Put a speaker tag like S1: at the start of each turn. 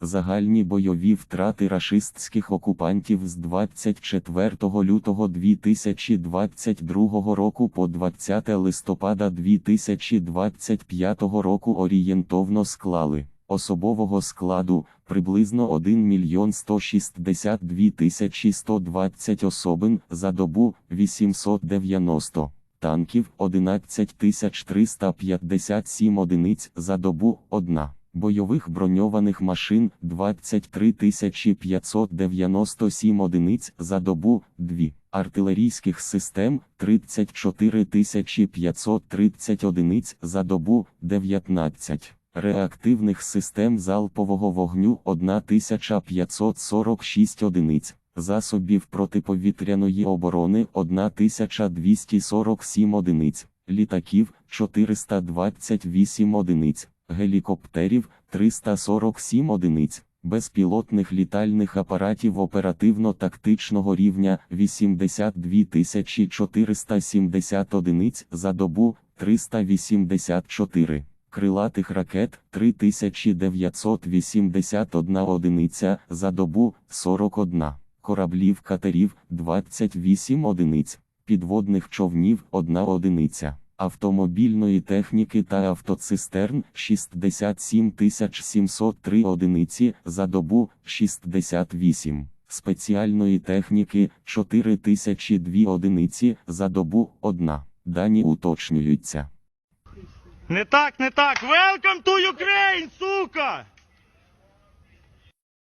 S1: Загальні бойові втрати рашистських окупантів з 24 лютого 2022 року по 20 листопада 2025 року орієнтовно склали особового складу приблизно 1 мільйон 162 тисячі 120 особин за добу 890 танків 11 357 одиниць за добу 1, бойових броньованих машин 23 597 одиниць за добу 2, артилерійських систем 34 530 одиниць за добу 19. Реактивних систем залпового вогню 1546 одиниць, засобів протиповітряної оборони 1247 одиниць, літаків 428 одиниць, гелікоптерів 347 одиниць, безпілотних літальних апаратів оперативно-тактичного рівня 82 470 одиниць за добу 384. Крилатих ракет 3981 одиниця за добу 41, кораблів катерів 28 одиниць, підводних човнів 1 одиниця, автомобільної техніки та автоцистерн 67 703 одиниці за добу 68, спеціальної техніки 4002 одиниці за добу 1. Дані уточнюються.
S2: Не так, не так. Welcome to Ukraine, сука!